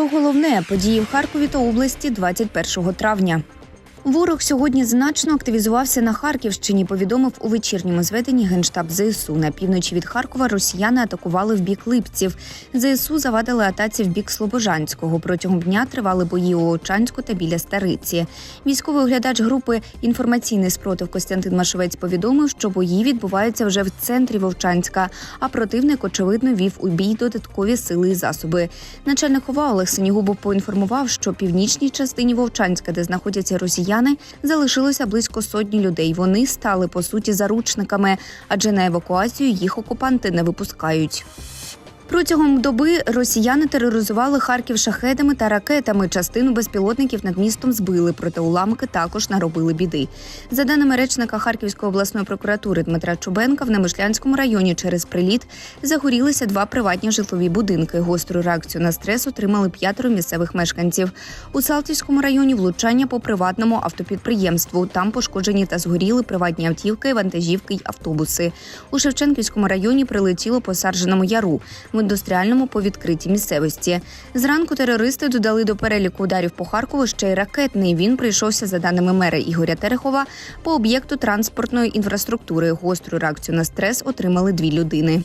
Про головне події в Харкові та області 21 травня. Ворог сьогодні значно активізувався на Харківщині. Повідомив у вечірньому зведенні генштаб ЗСУ. На півночі від Харкова росіяни атакували в бік Липців. ЗСУ завадили атаці в бік Слобожанського. Протягом дня тривали бої у Очанську та біля Стариці. Військовий оглядач групи інформаційний спротив Костянтин Машовець повідомив, що бої відбуваються вже в центрі Вовчанська. А противник очевидно вів у бій додаткові сили і засоби. Начальник ОВА Олег Синігубов поінформував, що північній частині Вовчанська, де знаходяться росіяни, залишилося близько сотні людей. Вони стали по суті заручниками, адже на евакуацію їх окупанти не випускають. Протягом доби росіяни тероризували Харків шахедами та ракетами. Частину безпілотників над містом збили, проте уламки також наробили біди. За даними речника Харківської обласної прокуратури Дмитра Чубенка, в Немишлянському районі через приліт загорілися два приватні житлові будинки. Гостру реакцію на стрес отримали п'ятеро місцевих мешканців. У Салтівському районі влучання по приватному автопідприємству. Там пошкоджені та згоріли приватні автівки, вантажівки й автобуси. У Шевченківському районі прилетіло по Сарженому яру індустріальному по відкритій місцевості. Зранку терористи додали до переліку ударів по Харкову ще й ракетний. Він прийшовся за даними мера Ігоря Терехова по об'єкту транспортної інфраструктури. Гостру реакцію на стрес отримали дві людини.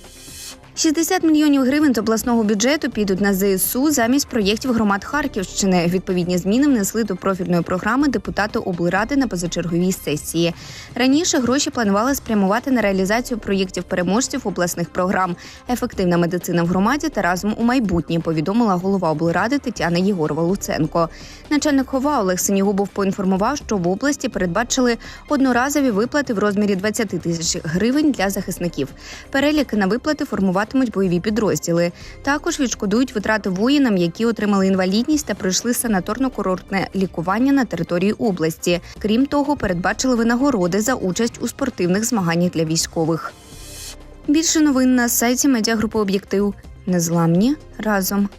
60 мільйонів гривень з обласного бюджету підуть на ЗСУ замість проєктів громад Харківщини. Відповідні зміни внесли до профільної програми депутати облради на позачерговій сесії. Раніше гроші планували спрямувати на реалізацію проєктів переможців обласних програм Ефективна медицина в громаді та разом у майбутнє. Повідомила голова облради Тетяна Єгорова Луценко. Начальник хова Олег Синігубов поінформував, що в області передбачили одноразові виплати в розмірі 20 тисяч гривень для захисників. Переліки на виплати формуватимуть бойові підрозділи. Також відшкодують витрати воїнам, які отримали інвалідність та пройшли санаторно-курортне лікування на території області. Крім того, передбачили винагороди за участь у спортивних змаганнях для військових. Більше новин на сайті медіагрупи Об'єктив. Незламні разом.